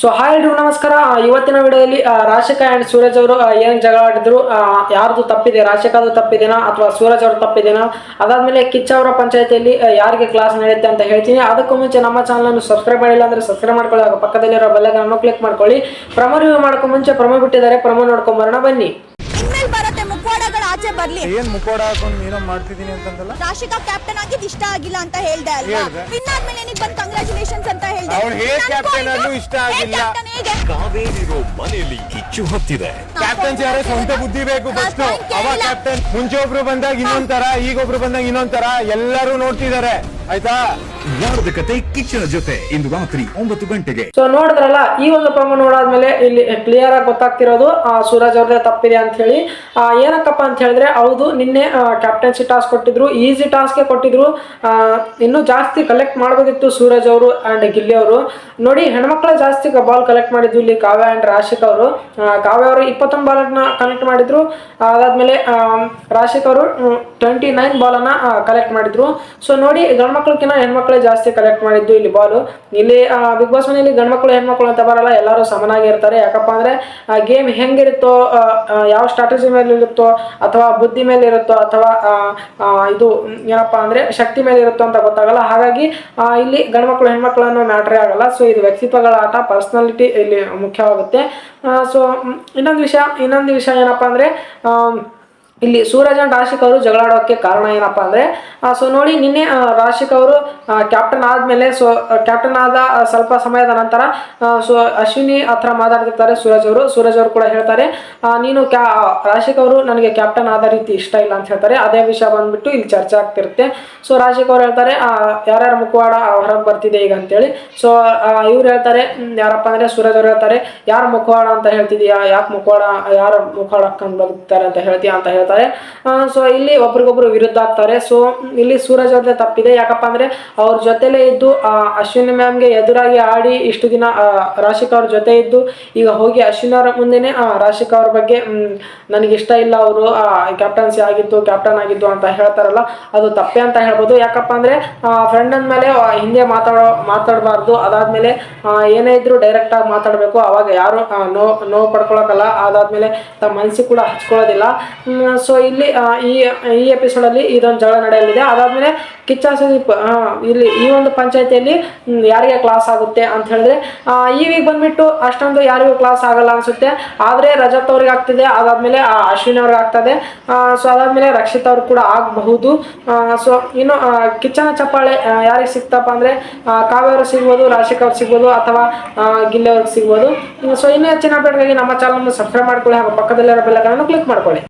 So hi ಎಲ್ರಿಗೂ ನಮಸ್ಕಾರ. ಇವತ್ತಿನ ವಿಡಿಯೋದಲ್ಲಿ ರಾಶಿಕಾ ಅಂಡ್ ಸೂರಜ್ ಅವರು ಏನು ಜಗಳ ಆಡಿದ್ರು ಯಾರ್ದು ತಪ್ಪಿದೆ ರಾಶಿಕಾದು ತಪ್ಪಿದೆನಾ ಅಥವಾ ಸೂರಜ್ ಅವರು ತಪ್ಪಿದೆನಾ? ಅದಾದಮೇಲೆ ಕಿಚ್ಚ ಅವರ ಪಂಚಾಯತಿಯಲ್ಲಿ ಯಾರಿಗೆ ಕ್ಲಾಸ್ ನಡೆಯುತ್ತೆ ಅಂತ ಹೇಳ್ತೀನಿ. ಅದಕ್ಕೂ ಮುಂಚೆ ನಮ್ಮ ಚಾನಲನ್ನು ಸಬ್ಸ್ಕ್ರೈಬ್ ಮಾಡಿಲ್ಲ ಅಂದರೆ ಸಬ್ಸ್ಕ್ರೈಬ್ ಮಾಡ್ಕೊಳ್ಳಿ ಪಕ್ಕದಲ್ಲಿರೋ ಬೆಲ್ಲಗಳನ್ನು ಕ್ಲಿಕ್ ಮಾಡ್ಕೊಳ್ಳಿ. ಪ್ರಮೋ ರಿವ್ಯೂ ಮಾಡ್ಕೊ ಮುಂಚೆ ಪ್ರಮೋ ಬಿಟ್ಟಿದ್ದಾರೆ. ಪ್ರಮೋ ನೋಡ್ಕೊಂಬರೋಣ ಬನ್ನಿ. ಇನ್ಮೇಲೆ ಬರುತ್ತೆ ಮುಖವಾಡಗಳು ಆಚೆ ಬರ್ಲಿ ಏನ್ ಮುಖವಾಡ ಹಾಕೊಂಡು ಏನೋ ಮಾಡ್ತಿದೀನಿ ಅಂತಂದಲ್ಲ ರಾಶಿಕಾ ಕ್ಯಾಪ್ಟನ್ ಆಗಿದ್ ಇಷ್ಟ ಆಗಿಲ್ಲ ಅಂತ ಹೇಳ್ದೆ ಅಲ್ವಾ ಹೇಳ್ದೆ. ವಿನ್ ಆದ್ಮೇಲೆ ನಿನಗೆ ಬಂದ್ ಕಂಗ್ರಾಚುಲೇಷನ್ಸ್ ಅಂತ ಹೇಳ್ದೆ ಅವ್ಳು ಹೇಗ್ ನನ್ಗೂ captain ಆಯ್ತು. ಅಲ್ಲೂ ಇಷ್ಟ ಹೇಗ್ ಆಗಿಲ್ಲ. captain ಹೇಗೆ? ಕಾವೇರಿರೋ ಮನೆಯಲ್ಲಿ ಕಿಚ್ಚು ಹತ್ತಿದೆ ಕ್ಯಾಪ್ಟನ್ ಯಾರೇ ಸ್ವಂತ ಬುದ್ಧಿ ಬೇಕು ಫಸ್ಟ್ ನಾನ್ ಅವ ಕೇಳಿಲ್ಲ. ಕ್ಯಾಪ್ಟನ್ ಮುಂಚೆ ಒಬ್ರು ಬಂದಾಗ ಇನ್ನೊಂದ್ ತರ ಈಗ ಒಬ್ರು ಬಂದಾಗ ಇನ್ನೊಂದ್ ತರ ಎಲ್ಲರೂ ನೋಡ್ತಿದ್ದಾರೆ ಆಯ್ತಾ ಯಾರದ ಕತೆ ಕಿಚ್ಚನ ಜೊತೆ ಇಂದು ರಾತ್ರಿ ಒಂಬತ್ತು ಗಂಟೆಗೆ. ಸೊ ನೋಡಿದ್ರಲ್ಲ ಈ ಒಂದು ಪ್ರಮೋ ನೋಡಾದ್ಮೇಲೆ ಇಲ್ಲಿ ಕ್ಲಿಯರ್ ಆಗಿ ಗೊತ್ತಾಗ್ತಿರೋದು ಆ, ಸೂರಜ್ ಅವ್ರದ್ದೇ ತಪ್ಪಿದೆ ಅಂತ ಹೇಳಿ. ಏನಕ್ಕಪ್ಪ ಅಂತ ಹೇಳಿದ್ರೆ ಹೌದು ನಿನ್ನೆ ಕ್ಯಾಪ್ಟನ್ಸಿ ಟಾಸ್ಕ್ ಕೊಟ್ಟಿದ್ರು ಈಸಿ ಟಾಸ್ಕ್ ಕೊಟ್ಟಿದ್ರು. ಇನ್ನೂ ಜಾಸ್ತಿ ಕಲೆಕ್ಟ್ ಮಾಡಬೇಕಿತ್ತು ಸೂರಜ್ ಅವರು ಅಂಡ್ ಗಿಲ್ಲಿ ಅವರು. ನೋಡಿ ಹೆಣ್ಮಕ್ಳ ಜಾಸ್ತಿ ಬಾಲ್ ಕಲೆಕ್ಟ್ ಮಾಡಿದ್ರು ಇಲ್ಲಿ ಕಾವ್ಯ ಅಂಡ್ ರಾಶಿಕ್ ಅವರು. ಕಾವ್ಯ ಅವರು ಇಪ್ಪತ್ತೊಂದು ಬಾಲನ್ನ ಕಲೆಕ್ಟ್ ಮಾಡಿದ್ರು. ಅದಾದ್ಮೇಲೆ ರಾಶಿಕ್ ಅವರು ಟ್ವೆಂಟಿ ನೈನ್ ಬಾಲನ್ನ ಕಲೆಕ್ಟ್ ಮಾಡಿದ್ರು. ಸೊ ನೋಡಿ ಗಂಡ್ಮಕ್ಳಕ್ಕಿಂತ ಹೆಣ್ಮಕ್ಳೇ ಜಾಸ್ತಿ ಕಲೆಕ್ಟ್ ಮಾಡಿದ್ದು ಇಲ್ಲಿ ಬಾಲು ಇಲ್ಲಿ ಬಿಗ್ ಬಾಸ್ ಮನೆಯಲ್ಲಿ ಗಂಡ್ಮಕ್ಳು, ಹೆಣ್ಮಕ್ಳು ಅಂತ ಬರಲ್ಲ, ಎಲ್ಲರೂ ಸಮನಾಗಿ ಇರ್ತಾರೆ. ಯಾಕಪ್ಪ ಅಂದ್ರೆ ಗೇಮ್ ಹೆಂಗಿರುತ್ತೋ ಯಾವ ಸ್ಟ್ರಾಟಜಿ ಮೇಲೆ ಇರುತ್ತೋ ಅಥವಾ ಬುದ್ಧಿ ಮೇಲೆ ಇರುತ್ತೋ ಅಥವಾ ಇದು, ಏನಪ್ಪ ಅಂದ್ರೆ ಶಕ್ತಿ ಮೇಲೆ ಇರುತ್ತೋ ಅಂತ ಗೊತ್ತಾಗಲ್ಲ. ಹಾಗಾಗಿ ಇಲ್ಲಿ ಇಲ್ಲಿ ಗಂಡ್ಮಕ್ಳು, ಹೆಣ್ಮಕ್ಳು ಅನ್ನೋ ಮ್ಯಾಟ್ರೇ ಆಗಲ್ಲ. ಸೊ ಇದು ವ್ಯಕ್ತಿತ್ವಗಳ ಆಟ ಪರ್ಸ್ನಾಲಿಟಿ ಇಲ್ಲಿ ಮುಖ್ಯವಾಗುತ್ತೆ. ಸೊ ಇನ್ನೊಂದು ವಿಷಯ ಇನ್ನೊಂದು ವಿಷಯ ಏನಪ್ಪಾ ಅಂದ್ರೆ ಇಲ್ಲಿ ಸೂರಜ್ ಅಂಡ್ ರಾಶಿಕ್ ಅವರು ಜಗಳಾಡೋಕ್ಕೆ ಕಾರಣ ಏನಪ್ಪಾ ಅಂದ್ರೆ ಸೊ ನೋಡಿ, ನಿನ್ನೆ ರಾಶಿಕ್ ಅವರು ಕ್ಯಾಪ್ಟನ್ ಆದಮೇಲೆ ಸೊ ಕ್ಯಾಪ್ಟನ್ ಆದ ಸ್ವಲ್ಪ ಸಮಯದ ನಂತರ ಸೊ ಅಶ್ವಿನಿ ಹತ್ರ ಮಾತಾಡ್ತಿರ್ತಾರೆ ಸೂರಜ್ ಅವರು. ಸೂರಜ್ ಅವರು ಕೂಡ ಹೇಳ್ತಾರೆ ನೀನು ಕ್ಯಾ ರಾಶಿಕ್ ಅವರು ನನಗೆ ಕ್ಯಾಪ್ಟನ್ ಆದ ರೀತಿ ಇಷ್ಟ ಇಲ್ಲ ಅಂತ ಹೇಳ್ತಾರೆ. ಅದೇ ವಿಷಯ ಬಂದ್ಬಿಟ್ಟು ಇಲ್ಲಿ ಚರ್ಚೆ ಆಗ್ತಿರುತ್ತೆ. ಸೊ ರಾಶಿಕ್ ಅವರು ಹೇಳ್ತಾರೆ ಯಾರ್ಯಾರು ಮುಖವಾಡ ಹೊರಗೆ ಬರ್ತಿದೆ ಈಗ ಅಂತೇಳಿ. ಸೊ ಇವ್ರು ಹೇಳ್ತಾರೆ ಯಾರಪ್ಪ ಅಂದ್ರೆ ಸೂರಜ್ ಅವರು ಹೇಳ್ತಾರೆ, ಯಾರು ಮುಖವಾಡ ಅಂತ ಹೇಳ್ತಿದೀಯಾ, ಯಾಕೆ ಮುಖವಾಡ, ಯಾರು ಮುಖವಾಡ ಹಾಕೊಂಡು ಬದುಕ್ತಾರೆ ಅಂತ ಹೇಳ್ತೀಯಾ ಅಂತ ಹೇಳ್ತಾರೆ. ಸೊ ಇಲ್ಲಿ ಒಬ್ರಿಗೊಬ್ರು ವಿರುದ್ಧ ಆಗ್ತಾರೆ. ಸೊ ಇಲ್ಲಿ ಸೂರಜ್ ಅವ್ರದ್ದೇ ತಪ್ಪಿದೆ. ಯಾಕಪ್ಪ ಅಂದ್ರೆ ಅವ್ರ ಜೊತೆಲೇ ಇದ್ದು ಅಶ್ವಿನಿ ಮ್ಯಾಮ್ಗೆ ಎದುರಾಗಿ ಆಡಿ ಇಷ್ಟು ದಿನ ರಾಶಿಕ್ ಅವ್ರ ಜೊತೆ ಇದ್ದು, ಈಗ ಹೋಗಿ ಅಶ್ವಿನಿ ಅವರ ಮುಂದೆನೆ ರಾಶಿಕ್ ಅವ್ರ ಬಗ್ಗೆ ನನಗೆ ಇಷ್ಟ ಇಲ್ಲ ಅವರು ಕ್ಯಾಪ್ಟನ್ಸಿ ಆಗಿದ್ದು ಕ್ಯಾಪ್ಟನ್ ಆಗಿದ್ದು ಅಂತ ಹೇಳ್ತಾರಲ್ಲ, ಅದು ತಪ್ಪೆ ಅಂತ ಹೇಳ್ಬೋದು. ಯಾಕಪ್ಪ ಅಂದ್ರೆ ಫ್ರೆಂಡ್ ಅಂದಮೇಲೆ ಹಿಂದೆ ಮಾತಾಡೋ, ಮಾತಾಡಬಾರ್ದು. ಅದಾದ್ಮೇಲೆ ಏನೇ ಇದ್ರು ಡೈರೆಕ್ಟ್ ಆಗಿ ಮಾತಾಡಬೇಕು. ಅವಾಗ ಯಾರು ನೋ ನೋವು ಪಡ್ಕೊಳಕಲ್ಲ ಅದಾದ್ಮೇಲೆ ತಮ್ಮ ಮನಸ್ಸಿಗೆ ಕೂಡ ಹಚ್ಕೊಳ್ಳೋದಿಲ್ಲ. ಸೊ ಇಲ್ಲಿ ಈ ಈ ಎಪಿಸೋಡಲ್ಲಿ ಇದೊಂದು ಜಗಳ ನಡೆಯಲಿದೆ. ಅದಾದ್ಮೇಲೆ ಕಿಚ್ಚ ಸುದೀಪ್ ಇಲ್ಲಿ ಈ ಒಂದು ಪಂಚಾಯತಿಯಲ್ಲಿ ಯಾರಿಗೆ ಕ್ಲಾಸ್ ಆಗುತ್ತೆ ಅಂತ ಹೇಳಿದ್ರೆ ಈ ವೀಕ್ ಬಂದ್ಬಿಟ್ಟು ಅಷ್ಟೊಂದು ಯಾರಿಗೂ ಕ್ಲಾಸ್ ಆಗಲ್ಲ ಅನ್ಸುತ್ತೆ. ಆದ್ರೆ ರಜತ್ ಅವ್ರಿಗೆ ಆಗ್ತಿದೆ, ಅದಾದ್ಮೇಲೆ ಅಶ್ವಿನಿ ಅವ್ರಿಗೆ ಆಗ್ತದೆ. ಸೊ ಅದಾದ್ಮೇಲೆ ರಕ್ಷಿತ್ ಅವ್ರು ಕೂಡ ಆಗಬಹುದು. ಸೊ ಇನ್ನು ಕಿಚ್ಚನ ಚಪ್ಪಾಳೆ ಯಾರಿಗೆ ಸಿಗ್ತಪ್ಪ ಅಂದ್ರೆ ಕಾವ್ಯ ಅವ್ರಿಗೆ ಸಿಗ್ಬೋದು ರಾಶಿಕ್ ಅವ್ರಿಗೆ ಸಿಗ್ಬೋದು, ಅಥವಾ ಗಿಲ್ಲೆ ಅವ್ರಿಗೆ ಸಿಗ್ಬೋದು. ಸೊ ಇನ್ನೂ ಹೆಚ್ಚಿನ ಅಪ್ಡೇಟ್ಗಾಗಿ ನಮ್ಮ ಚಾನಲ್ ಸಬ್ಸ್ಕ್ರೈಬ್ ಮಾಡ್ಕೊಳ್ಳಿ ಹಾಗೂ ಪಕ್ಕದಲ್ಲಿರೋ ಬೆಲ್ಲಗಳನ್ನು ಕ್ಲಿಕ್ ಮಾಡ್ಕೊಳ್ಳಿ.